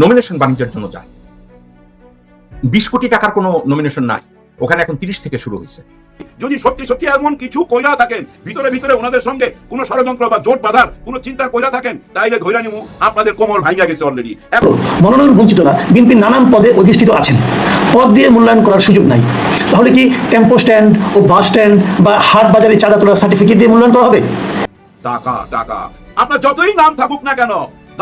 Nomination বাণিজ্যের জন্য যায়। বিশ কোটি টাকার কোনো নমিনেশন নাই। ওখানে এখন তিরিশ থেকে শুরু হয়েছে। যদি সত্যি সত্যি এমন কিছু কইরা থাকেন ভিতরে ভিতরে ওনাদের সঙ্গে কোনো ষড়যন্ত্র বা জোট বাঁধার কোনো চিন্তা কইরা থাকেন তাইলে ধৈরা নিমু আপনাদের কোমর ভাইয়া গেছে অলরেডি এখন মনোনয়ন বঞ্চিতরা বিএনপির নানান পদে অধিষ্ঠিত আছেন। পদ দিয়ে মূল্যায়ন করার সুযোগ নাই। তাহলে কি টেম্পো স্ট্যান্ড ও বাস স্ট্যান্ড বা হাট বাজারে চাঁদা তোলার সার্টিফিকেট দিয়ে মূল্যায়ন করা হবে? টাকা টাকা। আপনার যতই নাম থাকুক না কেন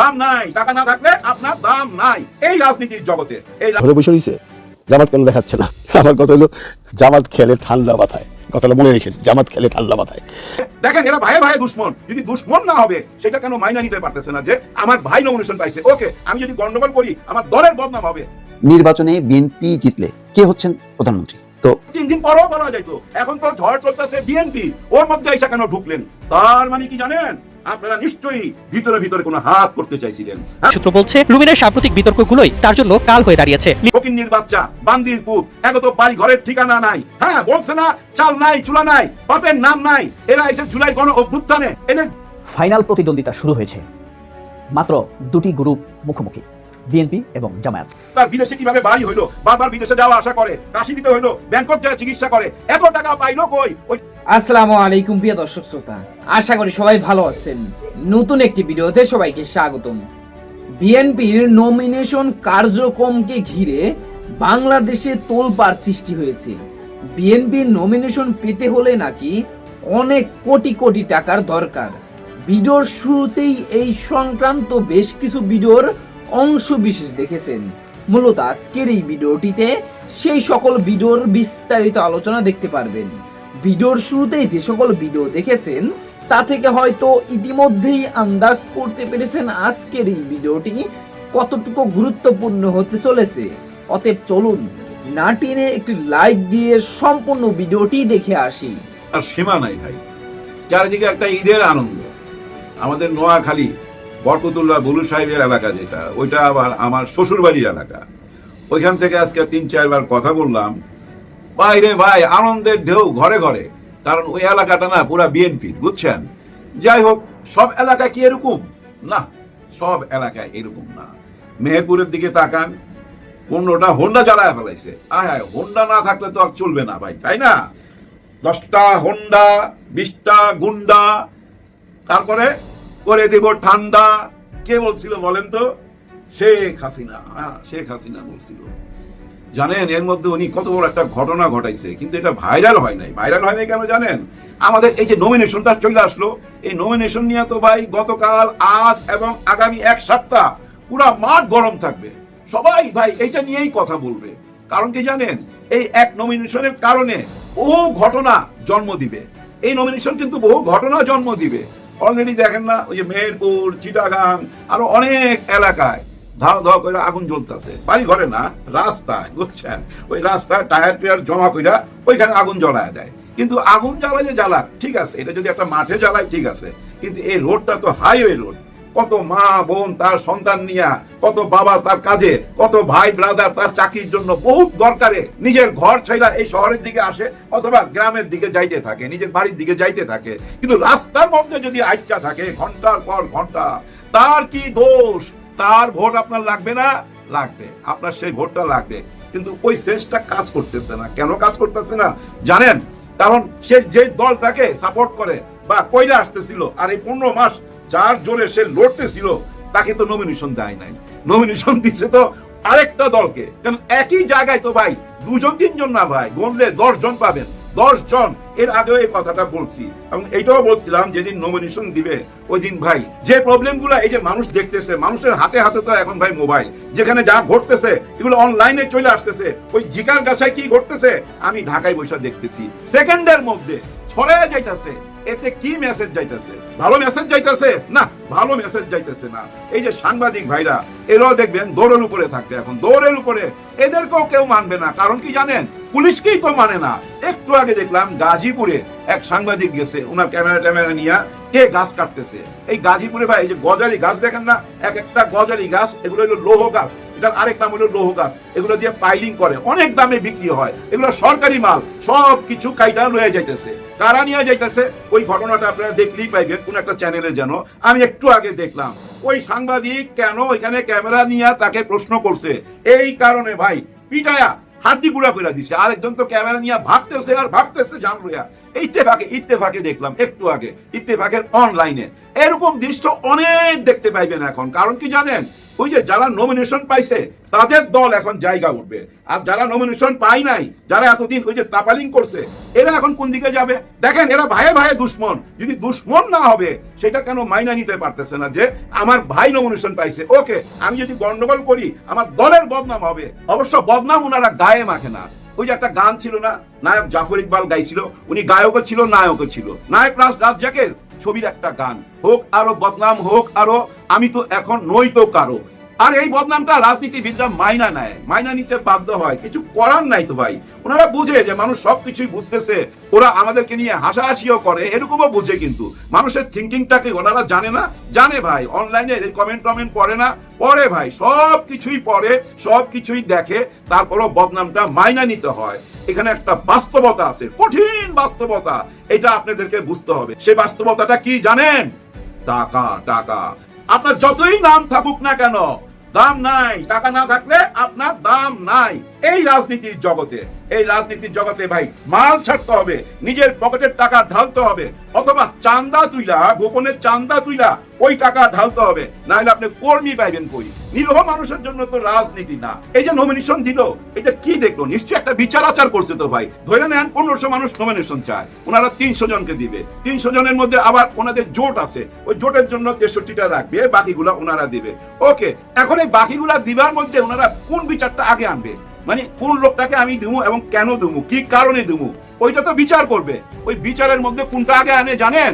দাম নাই টাকা না থাকলে আপনার দাম নাই। এই রাজনীতির জগতে এই ঘরে বসে রয়েছে জামাত কেন দেখাচ্ছে না? আমার কথা হলো জামাত খেলে ঠান্ডা মাথায়। কথাটা মনে রেখেন জামাত খেলে ঠান্ডা মাথায়। দেখেন এরা ভাইয়ে ভাইয়ে দুশ্মন। যদি দুশ্মন না হবে সেটা কেন মাইনা নিতে পারতেছে না যে আমার ভাই নমিনেশন পাইছে? ওকে আমি যদি গন্ডগোল করি আমার দলের বদনাম হবে। নির্বাচনে বিএনপি জিতলে কে হচ্ছেন প্রধানমন্ত্রী? তো তিন দিন পরও বলা যাইতো এখন তো ঝড় চলতেছে বিএনপি। ওর মধ্যে এসে কেন ঢুকলেন? তার মানে কি জানেন? আপনারা নিশ্চয়ই ভিতরে ভিতরে কোনো হাত করতে চাইছিলেন হ্যাঁ? সূত্র বলছে রুমিনের সাম্প্রতিক বিতর্কগুলোই তার জন্য কাল হয়ে দাঁড়িয়েছে। ফকিন্নির বাচ্চা বান্দির পুত তো বাড়ি ঘরের ঠিকানা নাই হ্যাঁ? বলছে না চাল নাই চুলা নাই বাপের নাম নাই এরা এসে জুলাই গণ অভ্যুত্থানে এদের ফাইনাল প্রতিদ্বন্দ্বিতা শুরু হয়েছে। মাত্র দুটি গ্রুপ মুখোমুখি বিএনপি এবং জামায়াত। তার বিদেশে কীভাবে বাড়ি হইল? বারবার বিদেশে যাওয়া আশা করে কাশি দিতে হইল ব্যাংকক যায় চিকিৎসা করে এত টাকা পাইলো কই? ওই আসসালামু আলাইকুম প্রিয় দর্শক শ্রোতা। আশা করি সবাই ভালো আছেন। নতুন একটি ভিডিওতে সবাইকে স্বাগতম। বিএনপির নমিনেশন কার্যক্রমকে ঘিরে বাংলাদেশে তোলপাড় সৃষ্টি হয়েছে। বিএনপির নমিনেশন পেতে হলে নাকি অনেক কোটি কোটি টাকার দরকার। ভিডিওর শুরুতেই এই সংক্রান্ত বেশ কিছু ভিডিওর অংশ বিশেষ দেখেছেন। মূলত আজকের এই ভিডিওটিতে সেই সকল ভিডিওর বিস্তারিত আলোচনা দেখতে পারবেন। ভিডিওর শুরুতেই যে সকল ভিডিও দেখেছেন, তা থেকে হয়তো ইতিমধ্যেই আন্দাজ করতে পেরেছেন আজকের এই ভিডিওটি কতটুকু গুরুত্বপূর্ণ হতে চলেছে। অতএব চলুন, না টেনে একটি লাইক দিয়ে সম্পূর্ণ ভিডিওটি দেখে আসি। আর সীমা নাই ভাই। চারিদিকে একটা ঈদের আনন্দ। আমাদের নোয়াখালী, বরকতুল্লাহ বুলু সাহেবের এলাকা যেটা, ওইটা আবার আমার শ্বশুর বাড়ির এলাকা। ওইখান থেকে আজকে তিন চারবার কথা বললাম। বাইরে ভাই, আনন্দের ঢেউ ঘরে ঘরে। কারণ ওই এলাকাটা না পুরা বিএনপি বুঝছেন? যাই হোক, সব এলাকায় কি এরকম? না, সব এলাকায় এরকম না। মেহেরপুরের দিকে তাকান, পনেরোটা হোন্ডা জ্বালায় ফেলাইছে। আয় আয় হোন্ডা না থাকলে তো আর চলবে না ভাই, তাই না? দশটা হোন্ডা বিশটা গুন্ডা তারপরে করে দিব ঠান্ডা। কে বলছিল বলেন তো? শেখ হাসিনা হ্যাঁ শেখ হাসিনা বলছিল। জানেন, এর মধ্যে উনি কত বড় একটা ঘটনা ঘটাইছে, কিন্তু এটা ভাইরাল হয় নাই। ভাইরাল হয় নাই কেন জানেন? আমাদের এই যে নমিনেশনটা চলে আসলো, এই নমিনেশন নিয়ে তো ভাই গতকাল, আজ এবং আগামী এক সপ্তাহ পুরা মাঠ গরম থাকবে। সবাই ভাই এটা নিয়েই কথা বলবে। কারণ কি জানেন, এই এক নমিনেশনের কারণে বহু ঘটনা জন্ম দিবে। এই নমিনেশন কিন্তু বহু ঘটনা জন্ম দিবে। অলরেডি দেখেন না, ওই যে মেহেরপুর, চিটাগাং, আরও অনেক এলাকায় ধাও ধাও করে আগুন জ্বলতেছে। বাড়ি ঘরে না, রাস্তায়, বুঝছেন? ওই রাস্তায় টায়ার টায়ার জমা কইরা ওইখানে আগুন জ্বলায় দেয়। কিন্তু আগুন জ্বালাইলে জ্বালাক ঠিক আছে, এটা যদি একটা মাঠে জ্বালায়, ঠিক আছে। কিন্তু এই রোডটা তো হাইওয়ে রোড কত মা, বোন তার সন্তান নিয়া, কত বাবা তার কাজে, কত ভাই ব্রাদার তার চাকরির জন্য বহুত দরকারে। নিজের ঘর ছাইরা এই শহরের দিকে আসে অথবা গ্রামের দিকে যাইতে থাকে, নিজের বাড়ির দিকে যাইতে থাকে। কিন্তু রাস্তার মধ্যে যদি আটকা থাকে, ঘণ্টার পর ঘণ্টা, তার কি দোষ? তার ভোট আপনার লাগবে না? লাগবে। আপনার সেই ভোটটা লাগবে। কিন্তু ওই সেন্সটা কাজ করতেছে না। কেন কাজ করতেছে না? জানেন? কারণ সে যে দলটাকে সাপোর্ট করে বা কইরা আসতেছিল, আর এই পনেরো মাস যার জোরে সে লড়তেছিল, তাকে তো নমিনেশন দেয় নাই। নমিনেশন দিচ্ছে তো আরেকটা দলকে। কারণ একই জায়গায় তো ভাই, দুজন, তিনজন না ভাই গণলে দশ জন পাবেন। দশ জন এর আগেও এই কথাটা বলছি। এবং এইটাও বলছিলাম যেদিন নমিনেশন দিবে ওই দিন ভাই, যে প্রবলেম এই যে মানুষ দেখতেছে, মানুষের হাতে হাতে তো এখন ভাই মোবাইল যেখানে যা ঘটতেছে, এগুলো অনলাইনে চলে আসতেছে, ওই জিকার গাছায় কি ঘটতেছে, আমি ঢাকায় বসে দেখতেছি। সেকেন্ডের মধ্যে ছড়ায় যাইতেছে, এতে কি মেসেজ যাইতেছে? ভালো মেসেজ যাইতেছে? না, ভালো মেসেজ যাইতেছে না। এই যে সাংবাদিক ভাইরা, এরাও দেখবেন দৌড়ের উপরে থাকতে, এখন দৌড়ের উপরে এদেরকেও কেউ মানবে না। কারণ কি জানেন? পুলিশকেই তো মানে না। একটু আগে দেখলাম গাজীপুরে এক সাংবাদিক গেছে, ওনার ক্যামেরা ট্যামেরা নিয়ে কে গাছ কাটতেছে। এই গাজীপুরে ভাই, এই যে গজারি গাছ দেখেন না, এক একটা গজারি গাছ, এগুলো হলো লৌহ গাছ। এটার আরেক নাম হলো লৌহ গাছ। এগুলো দিয়ে পাইলিং করে, অনেক দামে বিক্রি হয়। এগুলো সরকারি মাল, সব কিছু কাইটা লয়ে যাইতেছে। কারা নিয়ে যাইতেছে? ওই ঘটনাটা আপনারা দেখলেই পাইবেন, কোন একটা চ্যানেলে যেন। আমি একটু আগে দেখলাম, ওই সাংবাদিক কেন এখানে ক্যামেরা নিয়ে তাকে প্রশ্ন করছে? এই কারণে ভাই, পিটায়া হাড্ডি গুড়া করে দিছে। আরেকজন তো ক্যামেরা নিয়ে ভাগতেছে আর ভাগতেছে জানলুয়া ইত্তেফাকে ইত্তেফাকে দেখলাম, একটু আগে। ইত্তেফাকের অনলাইনে এরকম দৃশ্য অনেক দেখতে পাইবেন এখন। কারণ কি জানেন? ওই যে যারা নমিনেশন পাইছে, তাদের দল এখন জায়গা উঠবে। আর যারা নমিনেশন পাই নাই, যারা এতদিন ওই যে তাপালিং করছে, এরা এখন কোন দিকে যাবে? দেখেন, এরা ভাইয়ে ভাইয়ে দুশ্মন। যদি দুশ্মন না হবে, সেটা কেন মাইনা নিতে পারতেছে না যে আমার ভাই নমিনেশন পাইছে? ওকে, আমি যদি গন্ডগোল করি, আমার দলের বদনাম হবে। অবশ্য বদনাম ওনারা গায়ে মাখে না। ওই যে একটা গান ছিল না, নায়ক জাফর ইকবাল গাইছিল, উনি গায়কও ছিল, নায়কও ছিল। নায়ক রাজ রাজ্জাকের ছবির একটা গান, হোক আরও বদনাম, হোক আরও, আমি তো এখন নই তো কারও। আর এই বদনামটা রাজনীতিবিদরা মাইনা নেয়, মাইনা নিতে বাধ্য হয়। কিছু করার নাই তো ভাই। ওনারা বুঝে যে মানুষ সবকিছুই বুঝতেছে, ওরা আমাদেরকে নিয়ে হাসাহাসিও করে, এরকমও বুঝে কিন্তু। মানুষের থিঙ্কিংটাকে ওনারা জানে না? জানে ভাই অনলাইনে কমেন্ট টমেন্ট পড়ে না? পড়ে ভাই সব কিছুই পড়ে সব কিছুই দেখে, তারপরও বদনামটা মাইনা নিতে হয়। এখানে একটা বাস্তবতা আছে, কঠিন বাস্তবতা। এটা আপনাদেরকে বুঝতে হবে। সেই বাস্তবতাটা কি জানেন? টাকা টাকা। আপনার যতই নাম থাকুক না কেন দাম নাই টাকা না থাকলে আপনার দাম নাই। এই রাজনীতির জগতে, এই রাজনীতির জগতে ভাই, মাল ছাড়তে হবে, নিজের পকেটের টাকা ঢালতে হবে, অথবা চান্দা তুইলা, গোপনে চান্দা তুইলা, ওই টাকা ঢালতে হবে, নাহলে আপনি কর্মী পাইবেন কই? নিরহ মানুষের জন্য তো রাজনীতি না। এই যে নমিনেশন দিল, এটা কি দেখল? নিশ্চয়ই একটা বিচার আচার করছে তো ভাই। ধরে নেন, পনেরোশো মানুষ নমিনেশন চায়, ওনারা তিনশো জনকে দিবে। তিনশো জনের মধ্যে আবার ওনাদের জোট আছে, ওই জোটের জন্য তেষট্টিটা রাখবে, বাকিগুলা ওনারা দিবে। ওকে, এখন এই বাকিগুলা দিবার মধ্যে ওনারা কোন বিচারটা আগে আনবে? মানে কোন লোকটাকে আমি দুমু এবং কেন দুমু কি কারণে দুমু ওইটা তো বিচার করবে। ওই বিচারের মধ্যে কোনটা আগে আনে জানেন?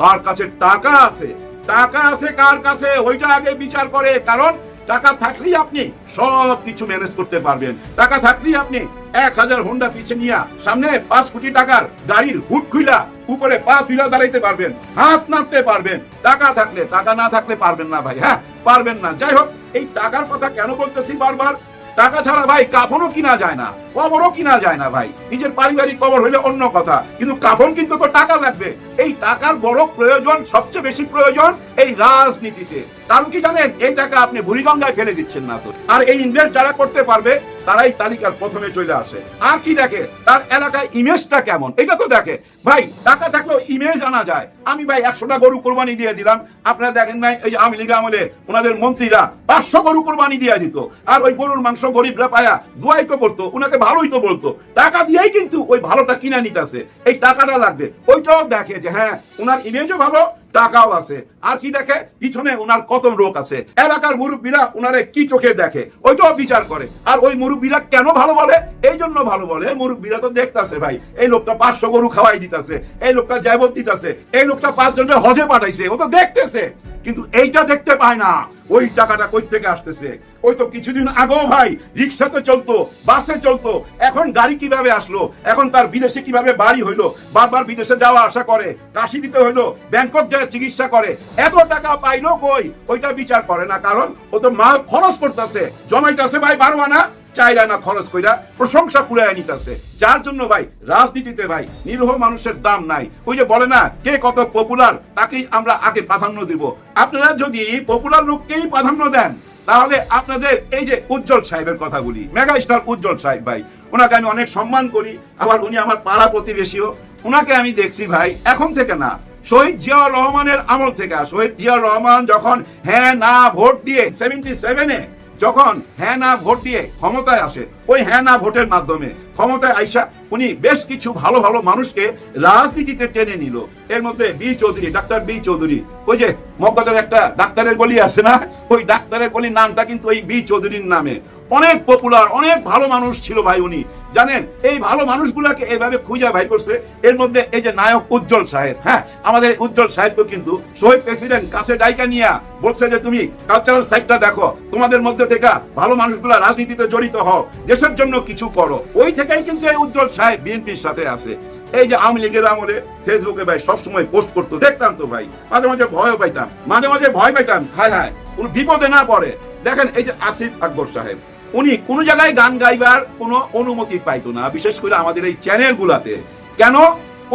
কার কাছে টাকা আছে? টাকা আছে কার কাছে? ওইটা আগে বিচার করে। কারণ টাকা থাকলেই আপনি সব কিছু ম্যানেজ করতে পারবেন। টাকা থাকলেই আপনি এক হাজার হোন্ডা পিছে নিয়ে সামনে পাঁচ কোটি টাকার গাড়ির হুট খুইলা উপরে পা তুলা দাঁড়াইতে পারবেন, হাত নাড়তে পারবেন। টাকা থাকলে, টাকা না থাকলে পারবেন না ভাই হ্যাঁ? পারবেন না। যাই হোক, এই টাকার কথা কেন বলতেছি বারবার? টাকা ছাড়া ভাই কাফনও কিনা যায় না। কবরও কিনা যায় না ভাই। নিজের পারিবারিক কবর হইলে অন্য কথা। কিন্তু কাফন কিন্তু তো টাকা লাগবে। এই টাকার বড় প্রয়োজন, সবচেয়ে বেশি প্রয়োজন এই রাজনীতিতে। কারণ কি জানেন, এই টাকা আপনি বুড়িগঙ্গায় ফেলে দিচ্ছেন না তো। আর এই ইনভেস্ট যারা করতে পারবে, তারাই তালিকার প্রথমে চলে আসে। আর কি দেখে? তার এলাকায় ইমেজটা কেমন? এটা তো দেখে। ভাই, টাকা থাকলেও ইমেজ আনা যায়। আমি ভাই একশোটা গরু কোরবানি দিয়ে দিলাম। আপনারা দেখেন নাই, এই যে আওয়ামী লীগ আমলে ওনাদের মন্ত্রীরা পাঁচশো গরু কোরবানি দিয়ে দিত। আর ওই গরুর মাংস গরিবরা পায়া দুয়াই তো করতো। ওনাকে ভালোই তো বলতো টাকা দিয়েই কিন্তু ওই ভালোটা কিনে নিতেছে। এই টাকাটা লাগবে। ওইটাও দেখে যে হ্যাঁ ওনার ইমেজও ভালো, টাকাও আছে। আর কি দেখে? পিছনে ওনার কত লোক আছে। এলাকার মুরব্বীরা ওনারে কি চোখে দেখে? ওইটাও বিচার করে। আর ওই মুরব্বীরা কেন ভালো বলে? এই জন্য ভালো বলে, মুরব্বীরা তো দেখতাছে ভাই। এই লোকটা পাঁচশো গরু খাওয়াই দিতেছে। এই লোকটা জায়বত দিতেছে। এই লোকটা পাঁচজনের হজে পাঠাইছে। ও তো দেখতেছে। কিন্তু এইটা দেখতে পায় না। ওই টাকাটা কই থেকে আসতেছে? ওই তো কিছুদিন আগেও ভাই, রিক্সা তো চলতো, বাসে চলতো, এখন গাড়ি কীভাবে আসলো? এখন তার বিদেশে কীভাবে বাড়ি হইল? বারবার বিদেশে যাওয়া আসা করে, কাশি দিতে হইল, ব্যাংকক যায় চিকিৎসা করে, এত টাকা পাইলো কই? ওইটা বিচার করে না, কারণ ও তো মাল খরচ করতেছে, জমাইতেছে ভাই বারো আনা চাইরা না খরচ কইরা প্রশংসা কুড়ায় নিতেছে। যার জন্য ভাই, রাজনীতিতে ভাই, নিরহ মানুষের দাম নাই। ওই যে বলে না, কে কত পপুলার তাকেই আমরা আগে প্রাধান্য দিব। আপনারা যদি পপুলার লোককেই প্রাধান্য দেন, তাহলে আপনাদের এই যে উজ্জ্বল সাহেবের কথা বলি মেগা স্টার উজ্জ্বল সাহেব ভাই, ওনাকে আমি অনেক সম্মান করি, আবার উনি আমার পাড়া প্রতিবেশীও। ওনাকে আমি দেখছি ভাই, এখন থেকে না, শহীদ জিয়াউর রহমানের আমল থেকে, শহীদ জিয়াউর রহমান যখন হ্যাঁ না, ভোট দিয়ে সেভেন্টি সেভেনে যখন হ্যাঁ না ভোট দিয়ে ক্ষমতায় আসে ওই হ্যাঁ ভোটের মাধ্যমে। ক্ষমতায় আইসা উনি বেশ কিছু ভালো ভালো মানুষকে রাজনীতিতে টেনে নিল। এর মধ্যে B Chowdhury, doctor B Chowdhury. ওই যে মগবাজার একটা ডাক্তারের গলি আছে না, ওই ডাক্তারের গলির নামটা কিন্তু ওই বি চৌধুরীর নামে। অনেক পপুলার অনেক ভালো মানুষ ছিল ভাই উনি। জানেন, এই ভালো মানুষগুলাকে এইভাবে খুঁজে ভাই করছে। এর মধ্যে এই যে নায়ক উজ্জ্বল সাহেব হ্যাঁ আমাদের উজ্জ্বল সাহেবকে কিন্তু শহীদ প্রেসিডেন্ট কাছে ডাইকা নিয়া বলছে যে, তুমি কালচারাল সাইডটা দেখো। তোমাদের মধ্যে থেকে ভালো মানুষগুলা রাজনীতিতে জড়িত হও। দেশের জন্য কিছু করো। ওই থেকেই কিন্তু এই উজ্জ্বল সাহেব বিএনপির সাথে আছে। এই যে আওয়ামী লীগের আমলে ফেসবুকে ভাই সবসময় পোস্ট করতো। দেখতাম তো ভাই, মাঝে মাঝে ভয়ও পাইতাম। মাঝে মাঝে ভয় পাইতাম, হায় হায়, কোন বিপদে না পড়ে। দেখেন এই যে আসিফ আকবর সাহেব, উনি কোন জায়গায় গান গাইবার কোনো অনুমতি পাইতো না, বিশেষ করে আমাদের এই চ্যানেল গুলাতে কেন?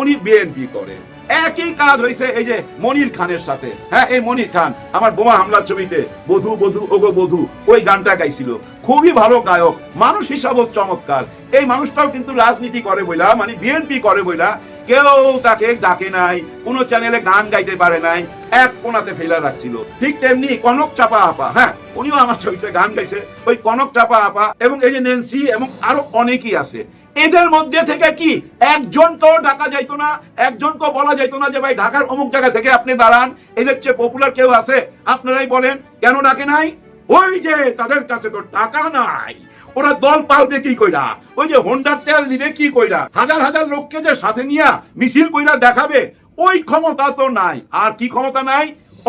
উনি বিএনপি করে। একই কাজ হয়েছে এই যে মনির খানের সাথে। হ্যাঁ এই মনির খান, আমার বোমা হামলার ছবিতে বধু বধু, ওগো, বধু, ওই গানটা গাইছিল। খুবই ভালো গায়ক। মানুষ হিসাবেও চমৎকার। এই মানুষটাও কিন্তু রাজনীতি করে বইলা মানে বিএনপি করে বইলা, কেউ তাকে ডাকে নাই, কোন চ্যানেলে গান গাইতে পারে নাই, এক কোনাতে ফেলা রাখছিল। ঠিক তেমনি কনক চাপা আপা হ্যাঁ উনিও আমার ছবিতে গান গাইছে, ওই কনক চাপা আপা এবং এই যে নেন্সি এবং আরও অনেকেই আছে। এদের মধ্যে থেকে কি একজনকেও ডাকা যাইতো না একজনকেও বলা যাইতো না যে, ভাই, ঢাকার অমুক জায়গা থেকে আপনি দাঁড়ান এদের চেয়ে পপুলার কেউ আছে, আপনারাই বলেন, কেন ডাকে নাই? ওই যে তাদের কাছে তো টাকা নাই। ওরা দল পালবে কি কইরা? ওই যে হোন্ডার তেল দিবে কি কইরা? হাজার হাজার লোককে যে সাথে নিয়া মিছিল কইরা দেখাবে, ওই ক্ষমতা তো নাই। আর কি ক্ষমতা নাই?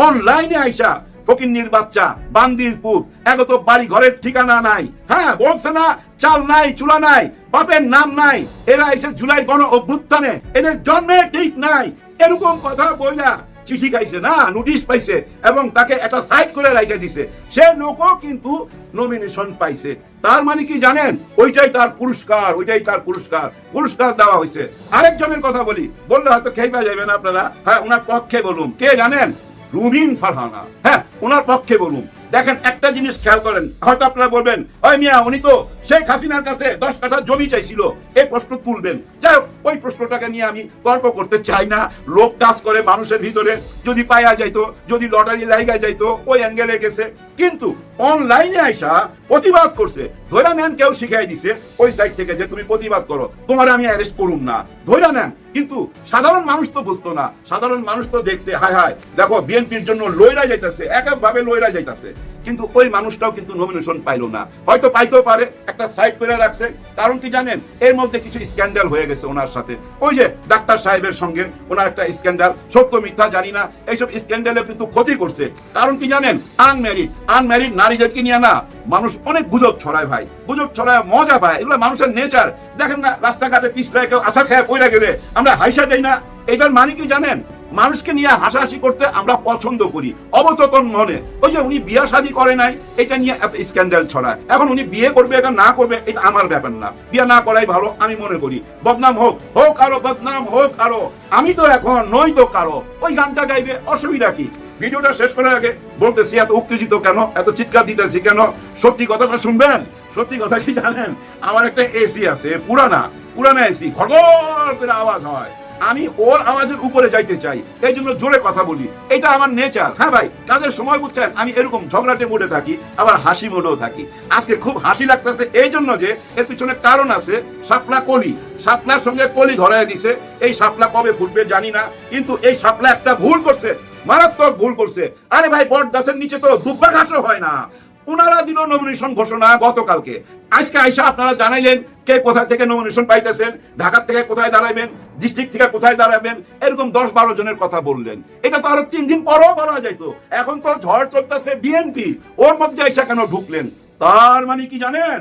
অনলাইনে আইসা, ফকিন্নির বাচ্চা, বান্দির পুত, এগো তো বাড়ি ঘরের ঠিকানা নাই। হ্যাঁ বলছে না, চাল নাই, চুলা নাই, বাপের নাম নাই। এরা এসে জুলাই গণ অভ্যুত্থানে, এদের জন্মের ঠিক নাই। এরকম কথা বইলা চিঠি খাইছে না নোটিশ পাইছে এবং তাকে একটা সাইড করে রাইখে দিছে। সে লোকও কিন্তু নমিনেশন পাইছে। তার মানে কি জানেন? ওইটাই তার পুরস্কার ওইটাই তার পুরস্কার। পুরস্কার দেওয়া হয়েছে আরেকজনের কথা বলি বললে হয়তো খেয়ে পাওয়া যাবে না আপনারা। হ্যাঁ ওনার পক্ষে বলুন। কে জানেন? রুমিন ফারহানা। হ্যাঁ ওনার পক্ষে বলুন। দেখেন একটা জিনিস খেয়াল করেন। হয়তো আপনারা বলবেন ওই মিয়া উনি তো শেখ হাসিনার কাছে দশ কাঠা জমি চাইছিল। এই প্রশ্ন তুলবেন। যাই হোক, ওই প্রশ্নটাকে নিয়ে আমি তর্ক করতে চাই না। লোক কাজ করে মানুষের ভিতরে। যদি পায়া যাইতো, যদি লটারি লাইগা যাইতো, ওই অ্যাঙ্গেলে গেছে। কিন্তু অনলাইনে আইসা প্রতিবাদ করছে। ধৈরা নেন, কেউ শিখাই দিছে ওই সাইড থেকে যে তুমি প্রতিবাদ করো। তোমার আমি অ্যারেস্ট করুম না। ধৈরা নেন। কিন্তু সাধারণ মানুষ তো বুঝতো না। সাধারণ মানুষ তো দেখছে, হায় হায়, দেখো বিএনপির জন্য লইরা যাইতাছে এক একভাবে লইরা যাইতাছে। কিন্তু ওই মানুষটাও কিন্তু নমিনেশন পাইলো না। হয়তো পাইতেও পারে, একটা সাইড করে রাখছে। কারণ কি জানেন? এর মধ্যে কিছু স্ক্যান্ডাল হয়ে গেছে ওনার সাথে। ওই যে ডাক্তার সাহেবের সঙ্গে ওনার একটা স্ক্যান্ডাল সত্য মিথ্যা জানি না, এইসব স্ক্যান্ডালে কিন্তু ক্ষতি করছে। কারণ কি জানেন? আনম্যারিড আনম্যারিড নারীদেরকে নিয়ে না, মানুষ অনেক গুজব ছড়ায় ভাই। গুজব ছড়ায়, মজা পায়। এগুলো মানুষের নেচার দেখেন না, রাস্তাঘাটে পিছলে কেউ আশা খেয়ে পয়রা গেলে আমরা হাইসা দেই না। এটার মানে কি জানেন? মানুষকে নিয়ে হাসাহাসি করতে আমরা পছন্দ করি, অবচেতন মনে। ওই যে উনি বিয়া শাদী করে নাই, এটা নিয়ে এত স্ক্যান্ডাল ছড়ায়। এখন উনি বিয়ে করবে এখন না করবে, এটা আমার ব্যাপার না। বিয়ে না করাই ভালো, আমি মনে করি। বদনাম হোক হোক আরও বদনাম, হোক আরও। আমি তো এখন নই তো কারও। ওই গানটা গাইবে, অসুবিধা কি? ভিডিওটা শেষ করার আগে বলতেছি, এত উত্তেজিত কেন? এত চিৎকার দিতেছি কেন? সত্যি কথাটা শুনবেন? সত্যি কথা কি জানেন? আমার একটা এসি আছে, পুরানা পুরানা এসি খড়গড় করে আওয়াজ হয়। আমি ওর আওয়াজের উপরে যাইতে চাই। এই জন্য জোরে কথা বলি। এটা আমার নেচার। হ্যাঁ ভাই কাজের সময় বুঝছেন, আমি এরকম ঝগড়াটে মোডে থাকি, আবার হাসি মোডেও থাকি। আজকে খুব হাসি লাগতেছে এই জন্য যে, এর পিছনে কারণ আছে শাপলা কলি। শাপলার সঙ্গে কলি ধরায় দিছে। এই শাপলা কবে ফুটবে জানি না, কিন্তু এই শাপলা একটা ভুল করছে, মারাত্মক ভুল করছে। আরে ভাই বট গাছের নিচে তো দুব্বা ঘাসও হয় না। ওনারা দিল নমিনেশন ঘোষণা গতকালকে। আজকে আইসা আপনারা জানাইলেন কে কোথায় থেকে নমিনেশন পাইতেছেন, ঢাকার থেকে কোথায় দাঁড়াবেন ডিস্ট্রিক্ট থেকে কোথায় দাঁড়াবেন এরকম দশ বারো জনের কথা বললেন। এটা তো আরও তিন দিন পরও বলা যাইতো। এখন তো ঝড় চলতেছে বিএনপি ওর মধ্যে আইসা কেন ঢুকলেন? তার মানে কি জানেন?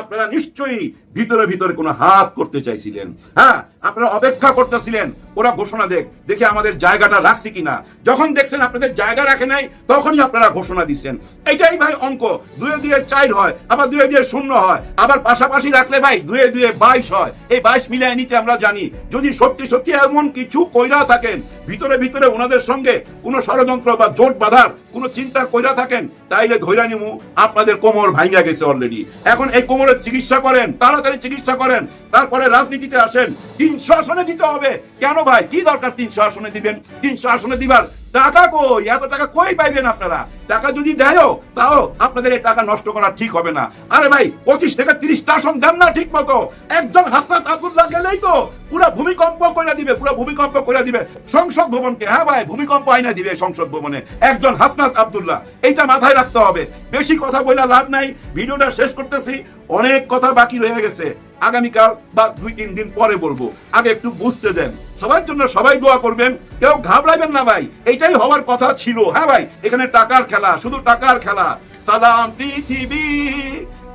আপনারা নিশ্চয়ই ভিতরে ভিতরে কোনো হাত করতে চাইছিলেন। হ্যাঁ আপনারা অপেক্ষা করতেছিলেন। ওরা ঘোষণা দেখ, দেখে আমাদের জায়গাটা রাখছি কিনা। যখন দেখছেন আপনাদের জায়গা রাখে নাই, তখনই আপনারা ঘোষণা দিচ্ছেন। এটাই ভাই অঙ্ক, দুয়ে দুয়ে চার হয়, আবার দুয়ে দুয়ে শূন্য হয়, আবার পাশাপাশি রাখলে ভাই দুয়ে দুয়ে বাইশ হয়। এই বাইশ মিলিয়ে নিতে আমরা জানি, যদি সত্যি সত্যি এমন কিছু কইরা থাকেন, ভিতরে ভিতরে ওনাদের সঙ্গে কোনো ষড়যন্ত্র বা জোট বাঁধার কোনো চিন্তা কইরা থাকেন, তাইলে ধৈরা নিমু, আপনাদের কোমর ভাঙিয়া গেছে অলরেডি এখন এই কোমরের চিকিৎসা করেন, তাড়াতাড়ি চিকিৎসা করেন, তারপরে রাজনীতিতে আসেন তিনশো আসনে দিতে হবে। কেন ভাই কি দরকার তিনশো আসনে দিবেন? তিনশো আসনে দিবার টাকা কই? এত টাকা কই পাইবেন আপনারা? টাকা যদি দেয়ও, তাও আপনাদের এই টাকা নষ্ট করা ঠিক হবে না। আরে ভাই, পঁচিশ থেকে তিরিশটা আসন দেন না ঠিক মতো? একজন হাসনাত আব্দুল্লাহ গেলেই তো পুরো ভূমিকম্প করে দিবে, পুরো ভূমিকম্প করে দিবে। সংসদ ভবনকে হ্যাঁ ভাই, ভূমিকম্প আইনা দিবে সংসদ ভবনে। একজন হাসনাত আব্দুল্লাহ, এইটা মাথায় রাখতে হবে। বেশি কথা বলে লাভ নাই। ভিডিওটা শেষ করতেছি। অনেক কথা বাকি রয়ে গেছে। আগামীকাল বা দুই, তিন দিন পরে বলব। আগে একটু বুঝতে দেন। সবার জন্য সবাই দোয়া করবেন। কেউ ঘাবড়াবেন না ভাই। এইটাই হওয়ার কথা ছিল। হ্যাঁ ভাই, এখানে টাকার খেলা, শুধু টাকার খেলা। সালাম পৃথিবী,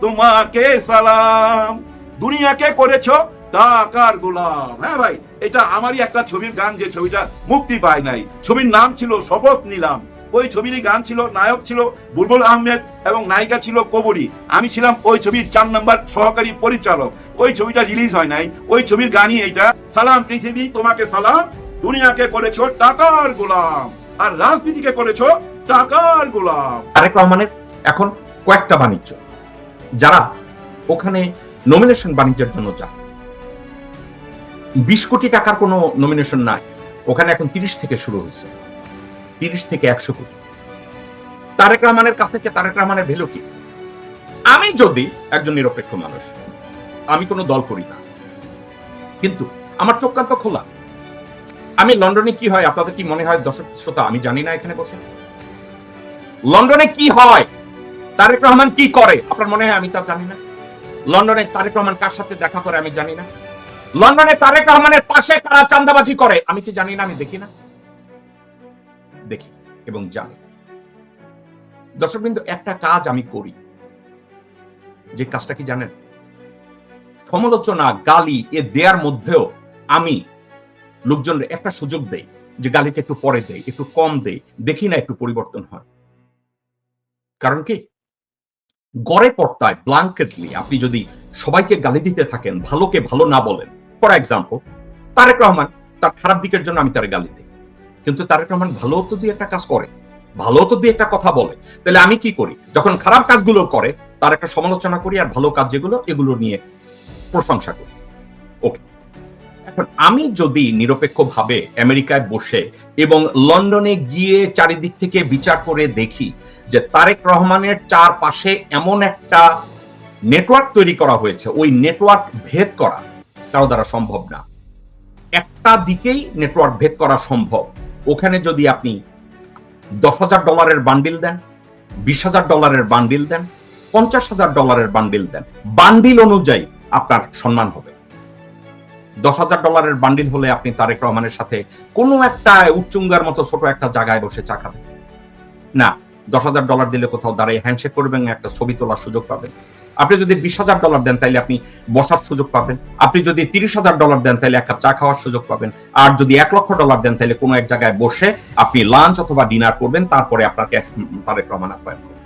তোমাকে সালাম। দুনিয়াকে করেছ টাকার গোলাম। হ্যাঁ ভাই, এটা আমারই একটা ছবির গান যে ছবিটা মুক্তি পায় নাই। ছবির নাম ছিল শপথ নিলাম। ওই ছবিরই গান ছিল, নায়ক ছিল বুলবুল আহমেদ এবং নায়িকা ছিল কবরী। আমি ছিলাম ওই ছবির চার নম্বর সহকারী পরিচালক। ওই ছবিটা রিলিজ হয় নাই। ওই ছবির গানই এইটা। সালাম পৃথিবী, তোমাকে সালাম। দুনিয়াকে করেছ টাকার গোলাম। আর রাজনীতিকে করেছ টাকার গোলাম। তারেক রহমানের এখন কয়েকটা বাণিজ্য। যারা ওখানে নমিনেশন বাণিজ্যের জন্য যায়। বিশ কোটি টাকার কোনো নমিনেশন নাই। ওখানে এখন তিরিশ থেকে শুরু হয়েছে। তিরিশ থেকে একশো কোটি। তারেক রহমানের কাছ থেকে তারেক রহমানের ভ্যালু কি? আমি যদি একজন নিরপেক্ষ মানুষ, আমি কোনো দল করি না। কিন্তু আমার চোখ কান তো খোলা। আমি লন্ডনে কি হয়, আপনাদের কি মনে হয়? দর্শক শ্রোতা, আমি জানি না এখানে বসে। লন্ডনে কি হয়? তারেক রহমান কি করে? আপনার মনে হয় আমি তা জানি না? লন্ডনে তারেক রহমান কার সাথে দেখা করে আমি জানি না? লন্ডনে তারেক রহমানের পাশে কারা চান্দাবাজি করে? আমি কি জানি না, আমি দেখি না? দেখি এবং জানি। দর্শক বিন্দু একটা কাজ আমি করি। যে কাজটা কি জানেন? সমালোচনা, গালি, এ দেয়ার মধ্যেও আমি লোকজনের একটা সুযোগ দেই যে গালিটা একটু পরে দেই একটু কম দেই দেখি না একটু পরিবর্তন হয়। কারণ কি? গড়ে পর্তায় ব্লাঙ্কেটলি আপনি যদি সবাইকে গালি দিতে থাকেন, ভালোকে ভালো না বলেন ফর এক্সাম্পল তারেক রহমান, তার খারাপ দিকের জন্য আমি তার গালি দিই। কিন্তু তারেক রহমান ভালো তো দিয়ে একটা কাজ করে ভালো তো দিয়ে একটা কথা বলে। তাহলে আমি কি করি? যখন খারাপ কাজগুলো করে, তার একটা সমালোচনা করি আর ভালো কাজ যেগুলো, এগুলো নিয়ে প্রশংসা করি। ওকে এখন আমি যদি নিরপেক্ষভাবে আমেরিকায় বসে এবং লন্ডনে গিয়ে চারিদিক থেকে বিচার করে দেখি যে তারেক রহমানের চারপাশে এমন একটা নেটওয়ার্ক তৈরি করা হয়েছে, ওই নেটওয়ার্ক ভেদ করা কারও দ্বারা সম্ভব না। একটা দিকেই নেটওয়ার্ক ভেদ করা সম্ভব। ওখানে যদি আপনি দশ হাজার ডলারের বান্ডিল দেন, বিশ হাজার ডলারের বান্ডিল দেন, পঞ্চাশ হাজার ডলারের বান্ডিল দেন, বান্ডিল অনুযায়ী আপনার সম্মান হবে। দশ হাজার ডলারের বান্ডিল হলে আপনি তারেক রহমানের সাথে কোনো একটা উচ্চুঙ্গার মতো ছোট একটা জায়গায় বসে চা খাবেন। না, দশ হাজার ডলার দিলে কোথাও দাঁড়িয়ে হ্যান্ডশেক করবেন, একটা ছবি তোলার সুযোগ পাবেন। আপনি যদি বিশ হাজার ডলার দেন তাহলে আপনি বসার সুযোগ পাবেন। আপনি যদি তিরিশ হাজার ডলার দেন তাহলে এক কাপ চা খাওয়ার সুযোগ পাবেন। আর যদি এক লক্ষ ডলার দেন তাহলে কোনো এক জায়গায় বসে আপনি লাঞ্চ অথবা ডিনার করবেন, তারপরে আপনাকে তারেক রহমান আপ্যায়ন করবেন।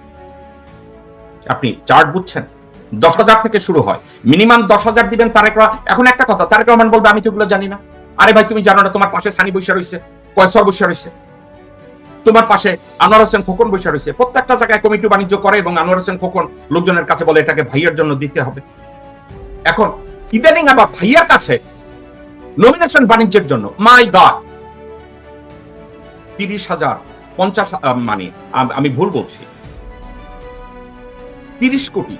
আপনি চার্ট বুঝছেন? দশ হাজার থেকে শুরু হয়। মিনিমাম দশ হাজার দিবেন তারেক এখন একটা কথা, তারেক রহমান বলবে, আমি তো এগুলো জানি না। আরে ভাই, তুমি জানো না, তোমার পাশে সানি বৈশা রয়েছে, কয়সর বৈশা রয়েছে? তোমার পাশে আনোয়ার হোসেন খোকন বসে রয়েছে। প্রত্যেকটা জায়গায় কমিটি বাণিজ্য করে এবং আনোয়ার হোসেন খোকন লোকজনের কাছে বলে, এটাকে ভাইয়ের জন্য দিতে হবে। এখন ইদানিং আবার ভাইয়ার কাছে নমিনেশন বাণিজ্যের জন্য মাই গড তিরিশ হাজার, পঞ্চাশ মানে আমি ভুল বলছি। তিরিশ কোটি।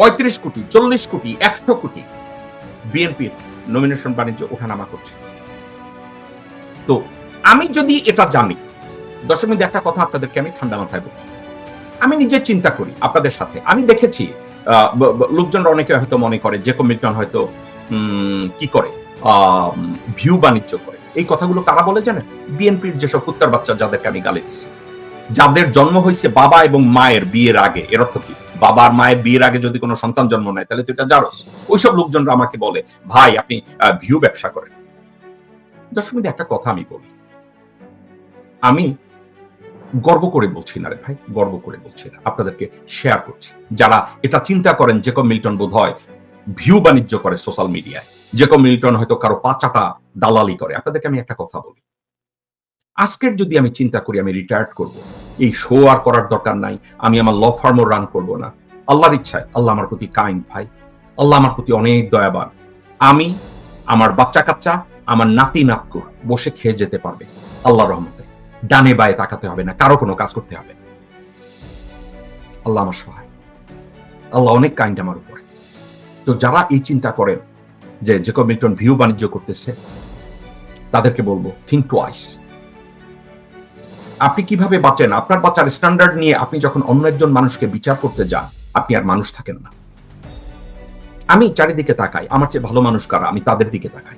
পঁয়ত্রিশ কোটি, চল্লিশ কোটি, একশো কোটি বিএনপির নমিনেশন বাণিজ্য ওঠানামা করছে। তো আমি যদি এটা জানি দশমীতে একটা কথা আপনাদেরকে আমি ঠান্ডা মাথায় বলি। আমি নিজে চিন্তা করি আপনাদের সাথে। আমি দেখেছি লোকজনরা অনেকে হয়তো মনে করে, যে মিল্টন হয়তো কি করে? ভিউ বাণিজ্য করে। এই কথাগুলো কারা বলে জানেন? বিএনপির যেসব কুত্তার বাচ্চা যাদেরকে আমি গালি দিচ্ছি যাদের জন্ম হয়েছে বাবা এবং মায়ের বিয়ের আগে, এর অর্থ কি? বাবা আর মায়ের বিয়ের আগে যদি কোনো সন্তান জন্ম নেয়, তাহলে তো এটা জারস ওইসব লোকজনরা আমাকে বলে, ভাই, আপনি ভিউ ব্যবসা করেন। দশমীতে একটা কথা আমি বলি, আমি গর্ব করে বলছি না রে ভাই, গর্ব করে বলছি না। আপনাদেরকে শেয়ার করছি। যারা এটা চিন্তা করেন জেকব মিল্টন বোধ হয় ভিউ বাণিজ্য করে সোশ্যাল মিডিয়ায় জেকব মিল্টন হয়তো কারও পাচাটা দালালি করে। আপনাদেরকে আমি একটা কথা বলি। আজকের যদি আমি চিন্তা করি, আমি রিটায়ার্ড করব এই শো আর করার দরকার নাই। আমি আমার ল ফার্মও রান করব না। আল্লাহর ইচ্ছায় আল্লাহ আমার প্রতি কাইন্ড ভাই। আল্লাহ আমার প্রতি অনেক দয়াবান। আমি আমার বাচ্চা কাচ্চা আমার নাতি নাতকুর বসে খেয়ে যেতে পারবে। আল্লাহ রহমতে। ডানে বায়ে তাকাতে হবে না, কারও কোনো কাজ করতে হবে। আল্লাহ আমার সহায়। আল্লাহ অনেক কাইন্ড আমার উপরে। তো যারা এই চিন্তা করেন যে জেকব মিল্টন ভিউ বাণিজ্য করতেছে, তাদেরকে বলব থিঙ্ক টুয়াইস আপনি কীভাবে বাঁচেন? আপনার বাচ্চার স্ট্যান্ডার্ড নিয়ে আপনি যখন অন্য একজন মানুষকে বিচার করতে যান, আপনি আর মানুষ থাকেন না। আমি চারিদিকে তাকাই, আমার চেয়ে ভালো মানুষ কারা? আমি তাদের দিকে তাকাই।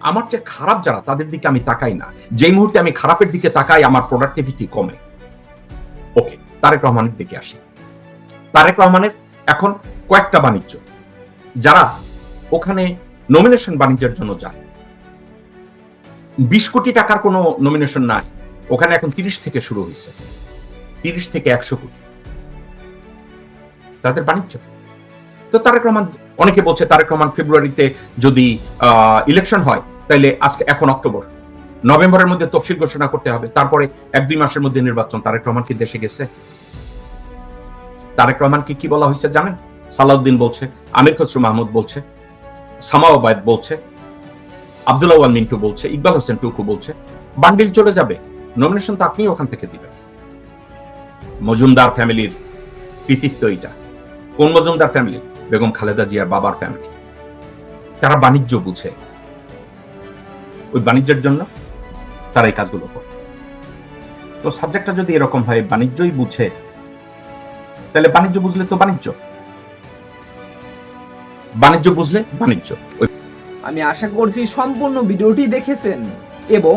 আমার চেয়ে খারাপ যারা, তাদের দিকে আমি তাকাই না। যেই মুহূর্তে আমি খারাপের দিকে তাকাই, আমার প্রোডাক্টিভিটি কমে। ওকে, তারেক রহমানের দিকে আসি। তারেক রহমানের এখন কয়েকটা বাণিজ্য। যারা ওখানে নমিনেশন বাণিজ্যের জন্য যায়। বিশ কোটি টাকার কোনো নমিনেশন নাই। ওখানে এখন তিরিশ থেকে শুরু হয়েছে। তিরিশ থেকে একশো কোটি। তাদের বাণিজ্য। তো তারেক রহমান, অনেকে বলছে তারেক রহমান ফেব্রুয়ারিতে যদি ইলেকশন হয়, তাইলে আজকে এখন অক্টোবর। নভেম্বরের মধ্যে তফসিল ঘোষণা করতে হবে। তারপরে এক দুই মাসের মধ্যে নির্বাচন। তারেক রহমান কি দেশে গেছে? তারেক রহমান কি বলা হয়েছে জানেন? সালাউদ্দিন বলছে, আমির খসরু মাহমুদ বলছে সামাওবায়দ বলছে আব্দুল্লাহ মিন্টু বলছে, ইকবাল হোসেন টুকু বলছে, বান্ডিল চলে যাবে। নমিনেশন তো আপনি ওখান থেকে দিবেন। মজুমদার ফ্যামিলির কৃতিত্ব এটা কোন মজুমদার ফ্যামিলি? বেগম খালেদা জিয়ার বাবার ফ্যামিলি। তারা বাণিজ্য বুঝে। ওই বাণিজ্যের জন্য তারা এই কাজগুলো করে। তো সাবজেক্টটা যদি এরকম হয়, বাণিজ্যই বুঝে, তাহলে বাণিজ্য বুঝলে তো বাণিজ্য। বাণিজ্য বুঝলে বাণিজ্য। আমি আশা করছি সম্পূর্ণ ভিডিওটি দেখেছেন এবং